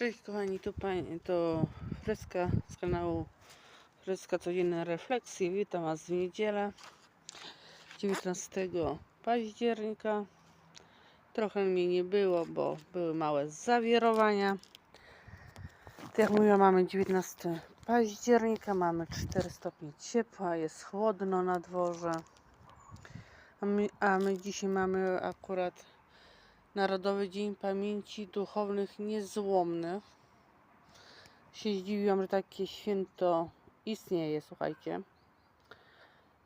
Cześć kochani, tu to Freska z kanału Freska Codzienne Refleksje. Witam Was w niedzielę 19 października. Trochę mnie nie było, bo były małe zawirowania. Tak jak mówiłam, mamy 19 października, mamy 4 stopnie ciepła, jest chłodno na dworze. A my, a my dzisiaj mamy akurat Narodowy Dzień Pamięci Duchownych Niezłomnych. Się zdziwiłam, że takie święto istnieje, słuchajcie.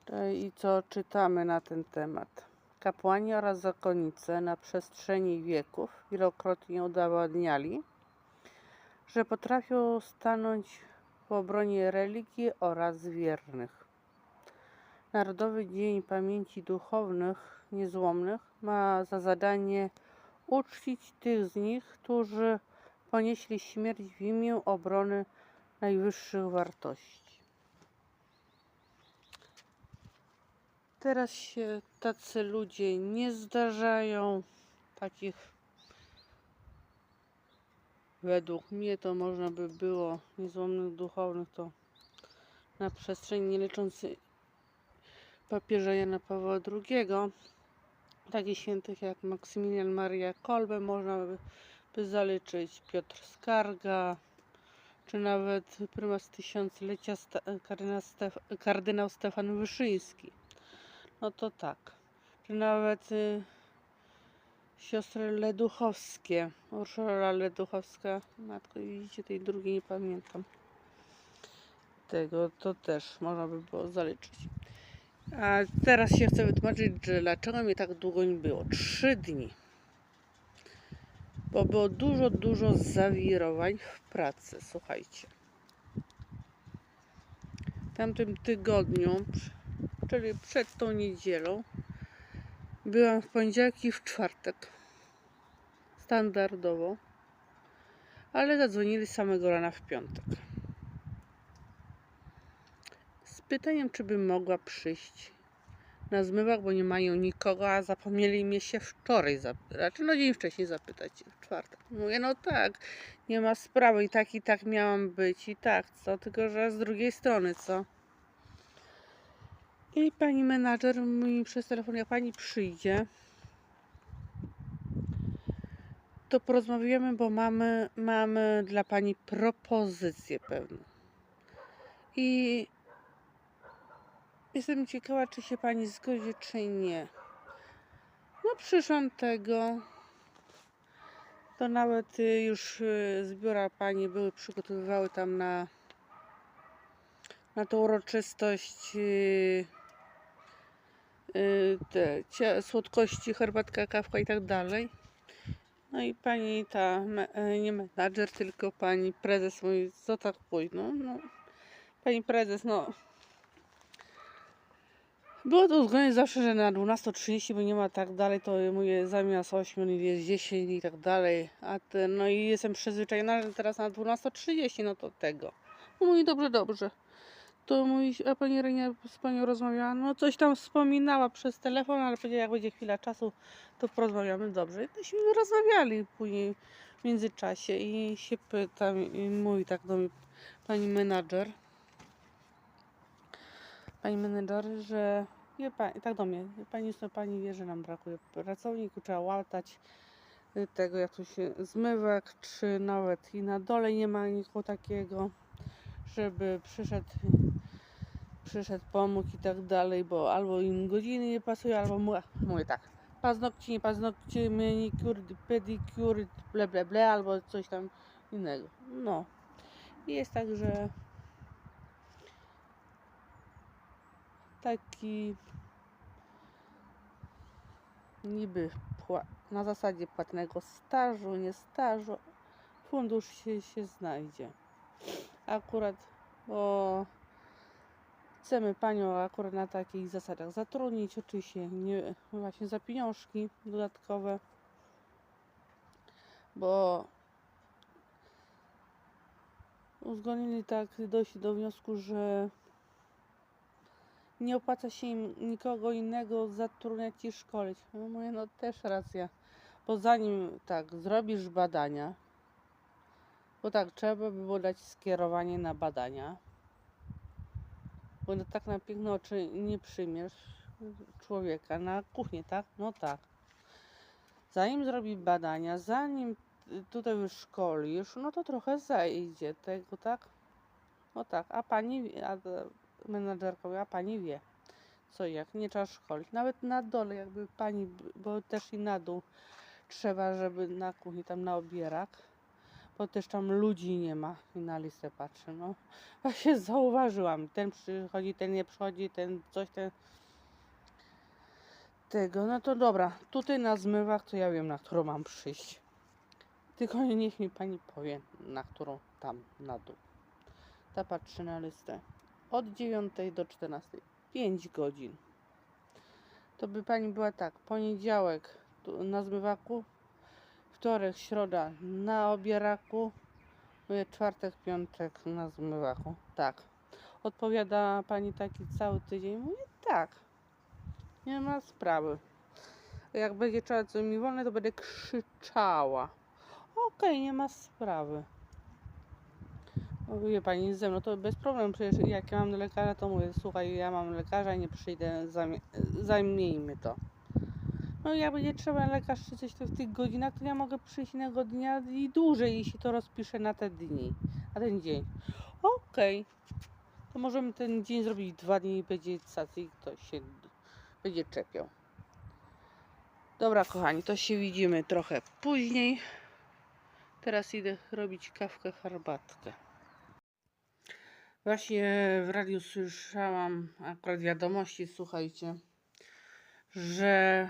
To I co czytamy na ten temat? Kapłani oraz zakonnice na przestrzeni wieków wielokrotnie udowadniali, że potrafią stanąć w obronie religii oraz wiernych. Narodowy Dzień Pamięci Duchownych Niezłomnych ma za zadanie uczcić tych z nich, którzy ponieśli śmierć w imię obrony najwyższych wartości. Teraz się tacy ludzie nie zdarzają, takich według mnie to można by było niezłomnych duchownych to na przestrzeni nie licząc papieża Jana Pawła II takich świętych jak Maksymilian Maria Kolbe można by, zaliczyć Piotr Skarga, czy nawet prymas tysiąclecia kardynał, Stef kardynał Stefan Wyszyński. No to tak. Czy nawet y, siostry Leduchowskie. Urszula Leduchowska. Matko, widzicie, tej drugiej nie pamiętam. Tego to też można by było zaliczyć. A teraz się chcę wytłumaczyć, że dlaczego mnie tak długo nie było. Trzy dni. Bo było dużo, dużo zawirowań w pracy. Słuchajcie. W tamtym tygodniu, czyli przed tą niedzielą, byłam w poniedziałek i w czwartek. Standardowo. Ale zadzwonili samego rana w piątek pytaniem, czy bym mogła przyjść na zmywak, bo nie mają nikogo, a zapomnieli mnie się wczoraj, znaczy no dzień wcześniej zapytać, w czwartek. Mówię, no tak, nie ma sprawy i tak i tak miałam być i tak, co, tylko że z drugiej strony, co. I pani menadżer mówi przez telefon, jak pani przyjdzie, to porozmawiamy, bo mamy, mamy dla pani propozycję pewną. I Jestem ciekawa, czy się pani zgodzi, czy nie. No, przyszłam tego. To nawet y, już y, z biura pani były przygotowywały tam na, na tą uroczystość y, te słodkości, herbatka, kawka i tak dalej. No i pani ta, e, nie menadżer, tylko pani prezes mówi, co tak późno? No, pani prezes, no było to uzgodnione zawsze, że na 12.30, bo nie ma tak dalej, to mówię zamiast 8 jest 10 i tak dalej. A te, no i jestem przyzwyczajona, że teraz na 12.30, no to tego. No mówi dobrze, dobrze. To mówi, a pani Renia z panią rozmawiała, no coś tam wspominała przez telefon, ale powiedziała, jak będzie chwila czasu, to porozmawiamy dobrze. I tośmy rozmawiali później w międzyczasie i się pytam, i mówi tak do mnie pani menadżer, pani menedżer, że wie pani, tak do mnie, pani, co pani wie, że nam brakuje pracowników, trzeba łatać y, tego, jak tu się zmywek, czy nawet i na dole nie ma nikogo takiego, żeby przyszedł, przyszedł pomógł i tak dalej, bo albo im godziny nie pasuje, albo mu, mówię tak, paznokcie, nie paznokcie, manicure, pedicure, ble, ble, ble, albo coś tam innego. No. I jest tak, że taki niby na zasadzie płatnego stażu, nie stażu, fundusz się, się znajdzie. Akurat, bo chcemy panią akurat na takich zasadach zatrudnić, oczywiście nie właśnie za pieniążki dodatkowe, bo uzgodnili tak dojść do wniosku, że nie opłaca się im nikogo innego zatrudniać i szkolić. No mówię, no też racja. Bo zanim tak, zrobisz badania, Bo tak, trzeba by było dać skierowanie na badania. Bo no tak na piękne oczy nie przyjmiesz człowieka na kuchnię, tak? No tak. Zanim zrobi badania, zanim tutaj wyszkolisz, no to trochę zajdzie tego, tak? No tak, a pani, a menadżerka mówi, a pani wie, co jak, nie trzeba szkolić. Nawet na dole, jakby pani, bo też i na dół trzeba, żeby na kuchni, tam na obierak, bo też tam ludzi nie ma i na listę patrzę, no. Właśnie zauważyłam, ten przychodzi, ten nie przychodzi, ten coś, ten tego, no to dobra, tutaj na zmywach to ja wiem, na którą mam przyjść. Tylko niech mi pani powie, na którą tam na dół. Ta patrzy na listę. Od 9 do 14. 5 godzin. To by pani była tak, poniedziałek na zmywaku, wtorek, środa na obieraku, mówię, czwartek, piątek na zmywaku. Tak. Odpowiada pani taki cały tydzień? Mówię, tak. Nie ma sprawy. Jak będzie co mi wolne, to będę krzyczała. Okej, nie ma sprawy. Mówię pani ze mną, to bez problemu, przecież jak ja mam lekarza, to mówię, słuchaj, ja mam lekarza, nie przyjdę, zajmijmy to. No jak będzie trzeba lekarz czy coś to w tych godzinach, to ja mogę przyjść innego dnia i dłużej, jeśli to rozpiszę na te dni, na ten dzień. Okej. To możemy ten dzień zrobić dwa dni i będzie i ktoś się będzie czepiał. Dobra, kochani, to się widzimy trochę później. Teraz idę robić kawkę, herbatkę. Właśnie w radiu słyszałam akurat wiadomości, słuchajcie, że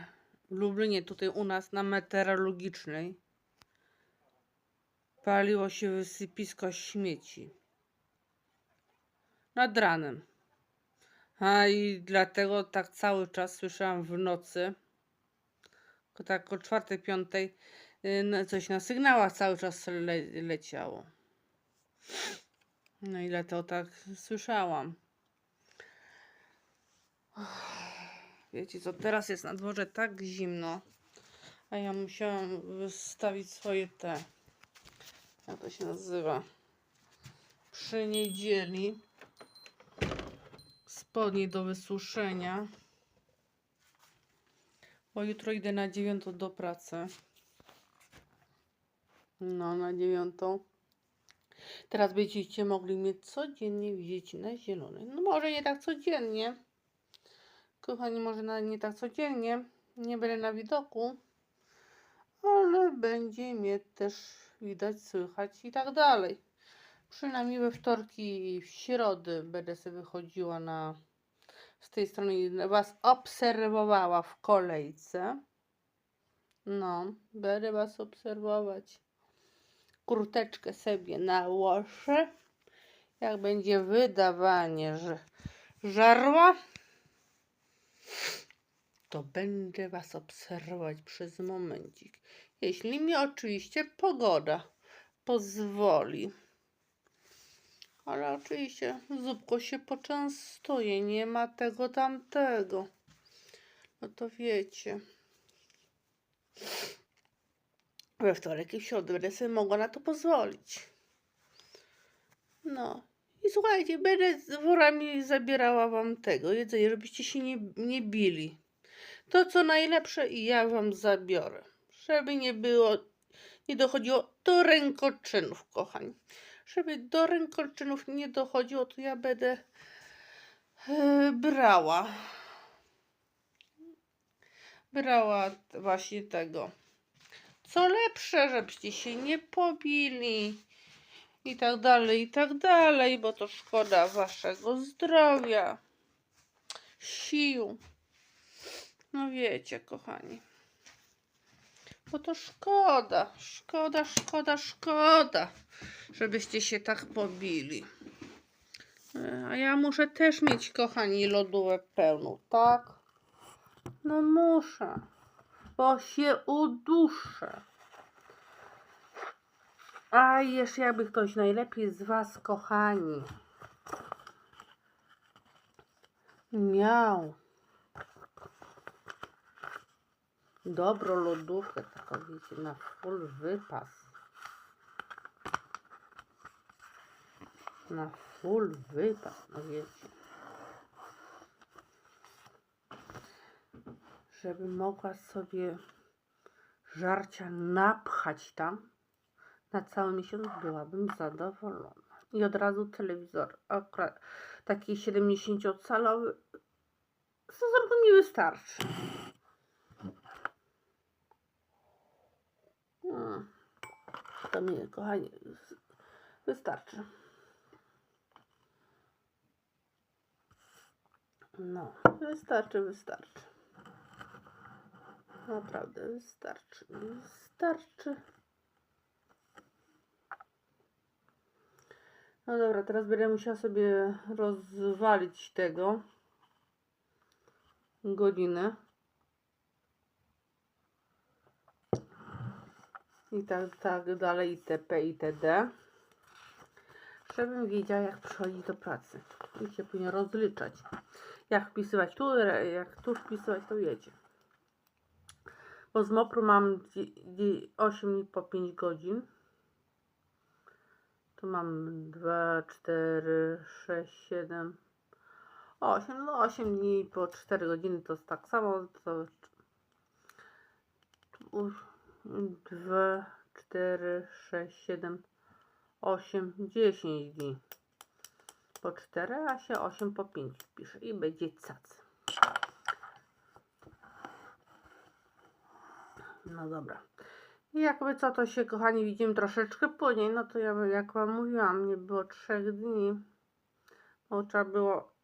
w Lublinie, tutaj u nas na meteorologicznej, paliło się wysypisko śmieci. Nad ranem. A i dlatego tak cały czas słyszałam w nocy, tak o czwartej, piątej, y, no, coś na sygnałach cały czas le leciało. No i dlatego tak słyszałam. Wiecie co, teraz jest na dworze tak zimno, a ja musiałam wystawić swoje te, jak to się nazywa, przy niedzieli spodnie do wysuszenia. Bo jutro idę na dziewiątą do pracy. No, na dziewiątą. Teraz będziecie mogli mnie codziennie widzieć na zielonej. No może nie tak codziennie. Kochani, może nie tak codziennie. Nie będę na widoku. Ale będzie mnie też widać, słychać i tak dalej. Przynajmniej we wtorki i w środy będę sobie wychodziła na z tej strony was obserwowała w kolejce. No, będę was obserwować. Kurteczkę sobie nałożę. Jak będzie wydawanie że żarła, to będę was obserwować przez momencik. Jeśli mi oczywiście pogoda pozwoli. Ale oczywiście zupko się poczęstuje, nie ma tego tamtego. No to wiecie. We wtorek i w środę będę sobie mogła na to pozwolić. No. I słuchajcie, będę z worami zabierała wam tego jedzenie, żebyście się nie, nie bili. To, co najlepsze, i ja wam zabiorę. Żeby nie było, nie dochodziło do rękoczynów, kochani żeby do rękoczynów nie dochodziło, to ja będę e, brała. Brała właśnie tego. Co lepsze, żebyście się nie pobili i tak dalej, i tak dalej, bo to szkoda waszego zdrowia, sił. No wiecie, kochani. Bo to szkoda, szkoda, szkoda, szkoda, żebyście się tak pobili. E, A ja muszę też mieć, kochani, lodówkę pełną, tak? No muszę, bo się uduszę. A jeszcze jakby ktoś najlepiej z Was, kochani, miał dobrą lodówkę, taką wiecie, na full wypas. na full wypas, no wiecie. Żeby mogła sobie żarcia napchać tam na cały miesiąc, byłabym zadowolona. I od razu telewizor, akurat taki 70-calowy, stosunku mi wystarczy. Hmm. To mi, kochani, wys- wystarczy. No, wystarczy, wystarczy. Naprawdę wystarczy, wystarczy. No dobra, teraz będę musiała sobie rozwalić tego godzinę. I tak, tak dalej, itp. itd. Żebym wiedziała, jak przychodzić do pracy. I się później rozliczać. Jak wpisywać tu, jak tu wpisywać, to wiecie. Bo z Mopru mam dzi- dzi- 8 dni po 5 godzin. Tu mam 2, 4, 6, 7, 8. No 8 dni po 4 godziny to jest tak samo. To 2, 4, 6, 7, 8, 10 dni. Po 4, a się 8 po 5 pisze i będzie cac. No dobra. I jakby co, to się kochani widzimy troszeczkę później. No to ja jak wam mówiłam, nie było 3 dni. Bo trzeba było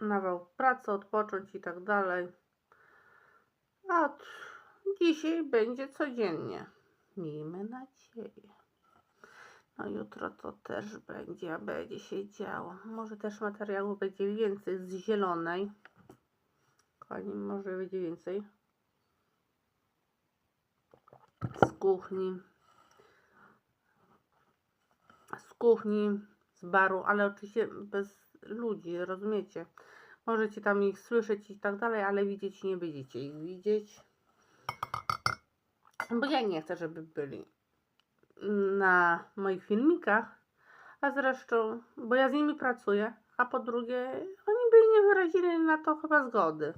nawał pracy, odpocząć i tak dalej. A dzisiaj będzie codziennie. Miejmy nadzieję. No jutro to też będzie, będzie się działo. Może też materiału będzie więcej z zielonej. Kochani, może będzie więcej. Z kuchni. Z kuchni, z baru, ale oczywiście bez ludzi, rozumiecie? Możecie tam ich słyszeć i tak dalej, ale widzieć nie będziecie ich widzieć. Bo ja nie chcę, żeby byli na moich filmikach, a zresztą, bo ja z nimi pracuję, a po drugie, oni by nie wyrazili na to chyba zgody.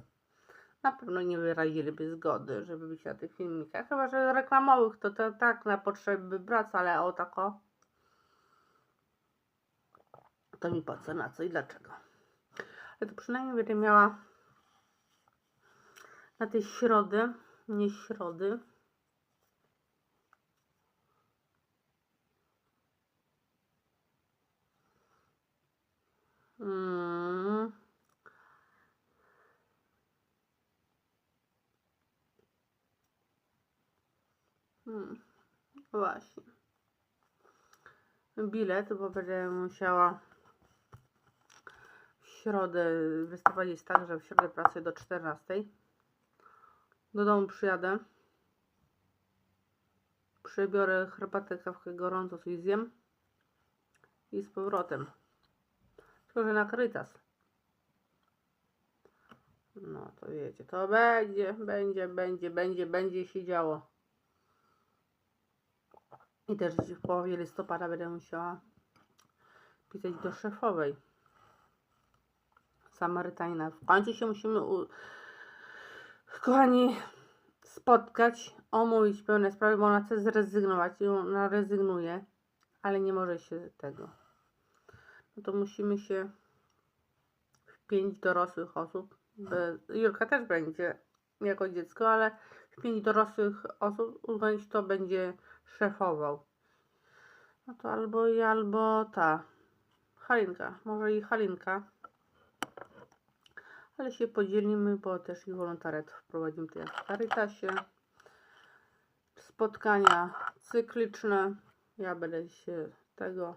Na pewno nie wyraziliby zgody, żeby być na tych filmikach, chyba że reklamowych to, to tak na potrzeby pracy, ale o tako to mi po co, na co i dlaczego. Ale to przynajmniej będę miała na tej środy, nie środy, Mm. Hmm. Właśnie. Bilet, bo będę musiała w środę wystawać jest tak, że w środę pracuję do 14. Do domu przyjadę. Przybiorę herbatę, kawkę gorącą, coś zjem. I z powrotem. Tylko, że na Caritas. No to wiecie, to będzie, będzie, będzie, będzie, będzie się działo. I też w połowie listopada będę musiała pisać do szefowej. Samarytanina. W końcu się musimy, u... kochani, spotkać, omówić pewne sprawy, bo ona chce zrezygnować i ona rezygnuje, ale nie może się tego. No to musimy się w pięć dorosłych osób, by, Jurka też będzie jako dziecko, ale w pięć dorosłych osób uzgodnić, kto będzie szefował. No to albo i albo ta Halinka, może i Halinka. Ale się podzielimy, bo też i wolontariat wprowadzimy tutaj w Caritasie. Spotkania cykliczne. Ja będę się tego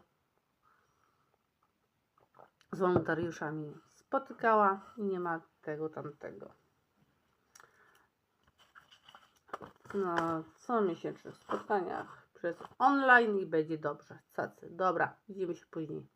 z wolontariuszami spotykała i nie ma tego tamtego. Na comiesięcznych spotkaniach przez online i będzie dobrze. Cacy. Dobra, widzimy się później.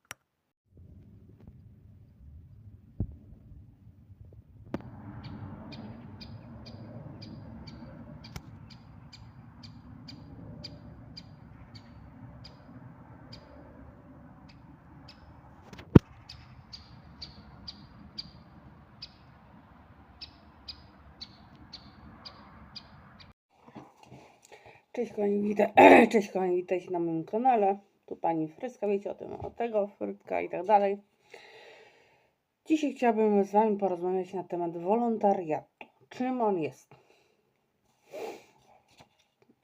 Cześć kochani, witaj, cześć witajcie na moim kanale. Tu pani Fryska, wiecie o tym, o tego, Frytka i tak dalej. Dzisiaj chciałabym z wami porozmawiać na temat wolontariatu. Czym on jest?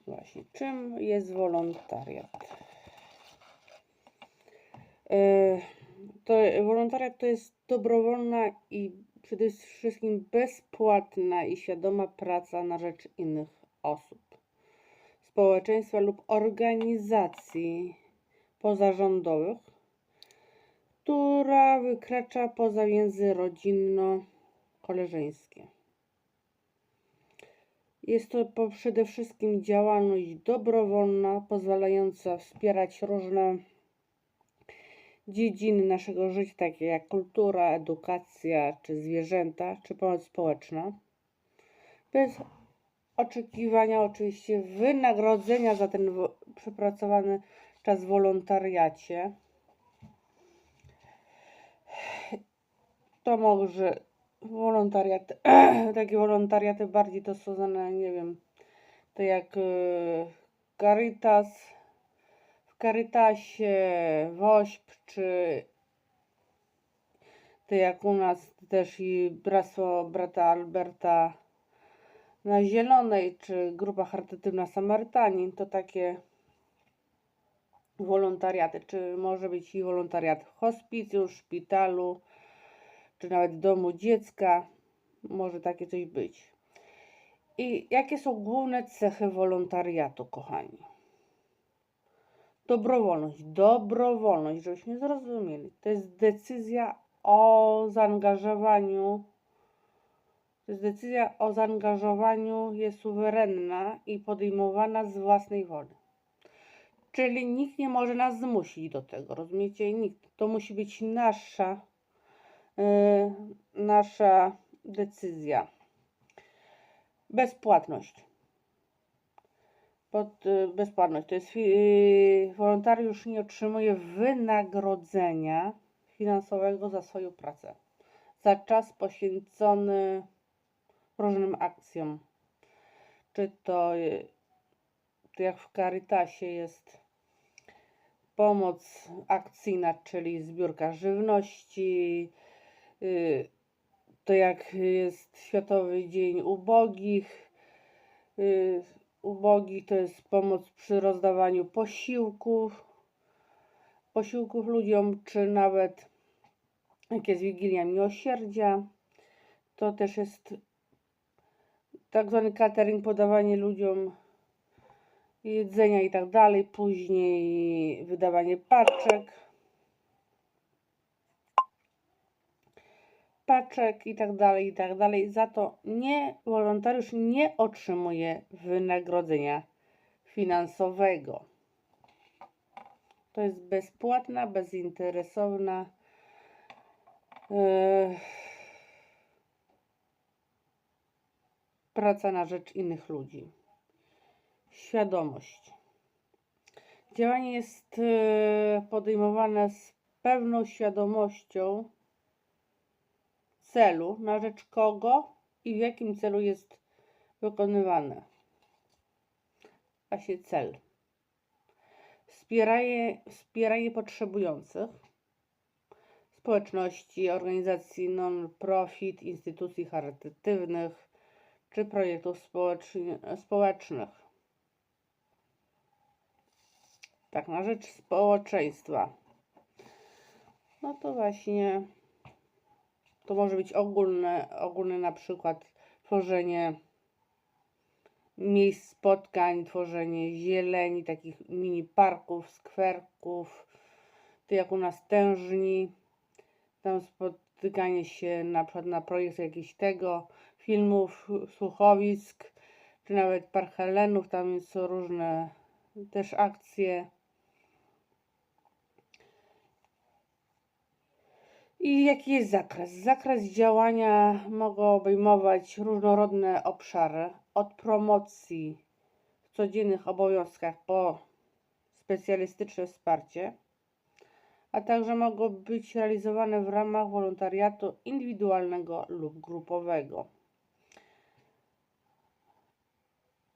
Właśnie, czym jest wolontariat? Yy, to wolontariat to jest dobrowolna i przede wszystkim bezpłatna i świadoma praca na rzecz innych osób społeczeństwa lub organizacji pozarządowych, która wykracza poza więzy rodzinno-koleżeńskie. Jest to przede wszystkim działalność dobrowolna, pozwalająca wspierać różne dziedziny naszego życia, takie jak kultura, edukacja, czy zwierzęta, czy pomoc społeczna, bez oczekiwania oczywiście wynagrodzenia za ten przepracowany czas w wolontariacie. To może wolontariat, takie wolontariaty bardziej to stosowane, nie wiem, to jak e, Caritas, w Caritasie, WOŚP, czy to jak u nas też i Bractwo Brata Alberta na Zielonej, czy grupa charytatywna Samarytanin, to takie wolontariaty, czy może być i wolontariat w hospicjum, szpitalu, czy nawet domu dziecka, może takie coś być. I jakie są główne cechy wolontariatu, kochani? Dobrowolność. Dobrowolność, żebyśmy zrozumieli. To jest decyzja o zaangażowaniu Decyzja o zaangażowaniu jest suwerenna i podejmowana z własnej woli. Czyli nikt nie może nas zmusić do tego, rozumiecie? Nikt. To musi być nasza, yy, nasza decyzja. Bezpłatność. Pod, yy, bezpłatność to jest yy, wolontariusz nie otrzymuje wynagrodzenia finansowego za swoją pracę. Za czas poświęcony różnym akcjom. Czy to, jak w Caritasie jest pomoc akcyjna, czyli zbiórka żywności, y, to jak jest Światowy Dzień Ubogich, y, ubogich to jest pomoc przy rozdawaniu posiłków, posiłków ludziom, czy nawet jak jest Wigilia Miłosierdzia, to też jest tak zwany catering, podawanie ludziom jedzenia i tak dalej, później wydawanie paczek, paczek i tak dalej, i tak dalej. Za to nie, wolontariusz nie otrzymuje wynagrodzenia finansowego. To jest bezpłatna, bezinteresowna yy, praca na rzecz innych ludzi. Świadomość. Działanie jest e, podejmowane z pewną świadomością celu, na rzecz kogo i w jakim celu jest wykonywane. Właśnie cel. Wspieranie, wspieranie potrzebujących, społeczności, organizacji non-profit, instytucji charytatywnych, czy projektów społecznych. Tak, na rzecz społeczeństwa. No to właśnie to może być ogólne, ogólne na przykład tworzenie miejsc spotkań, tworzenie zieleni, takich mini parków, skwerków, to jak u nas tężni, tam spotykanie się na przykład na projekt jakiś tego, filmów, słuchowisk, czy nawet Park Helenów, tam są różne też akcje. I jaki jest zakres? Zakres działania mogą obejmować różnorodne obszary, od promocji w codziennych obowiązkach po specjalistyczne wsparcie, a także mogą być realizowane w ramach wolontariatu indywidualnego lub grupowego.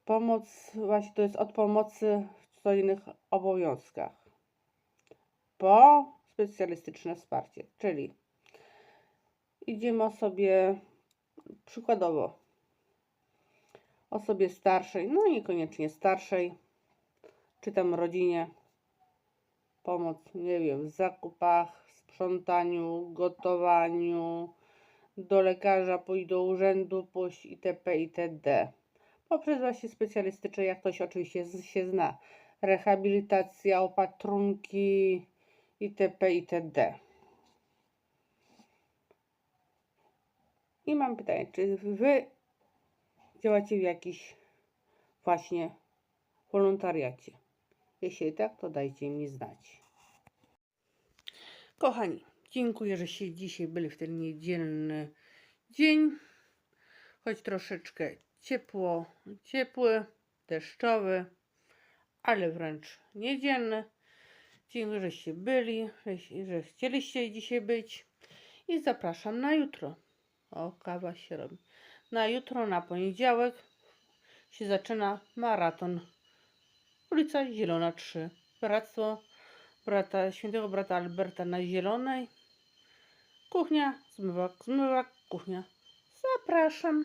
Pomoc, właśnie to jest od pomocy w codziennych obowiązkach. Po specjalistyczne wsparcie, czyli idziemy sobie przykładowo osobie starszej, no niekoniecznie starszej, czy tam rodzinie, pomoc, nie wiem, w zakupach, sprzątaniu, gotowaniu, do lekarza, pójść do urzędu, pójść itp. itd. Poprzez właśnie specjalistyczne, jak ktoś oczywiście się zna, rehabilitacja, opatrunki itp. itd. I mam pytanie, czy wy działacie w jakiś właśnie wolontariacie? Jeśli tak, to dajcie mi znać. Kochani, dziękuję, że się dzisiaj byli w ten niedzielny dzień. Choć troszeczkę ciepło, ciepły, deszczowy, ale wręcz niedzielny. Dziękuję, żeście byli, że, że chcieliście dzisiaj być. I zapraszam na jutro. O, kawa się robi. Na jutro, na poniedziałek się zaczyna maraton. Ulica Zielona 3. Bractwo brata, świętego brata Alberta na Zielonej. Kuchnia, zmywak, zmywak, kuchnia. Zapraszam.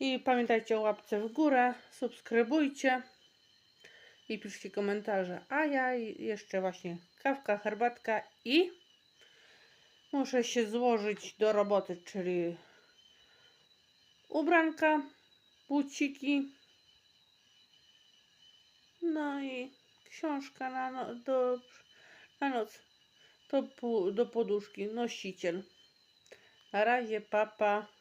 I pamiętajcie o łapce w górę, subskrybujcie i piszcie komentarze. A ja jeszcze właśnie kawka, herbatka i muszę się złożyć do roboty, czyli ubranka, buciki, no i książka na, no, do, na noc, pu- do poduszki, nosiciel. Na razie, papa.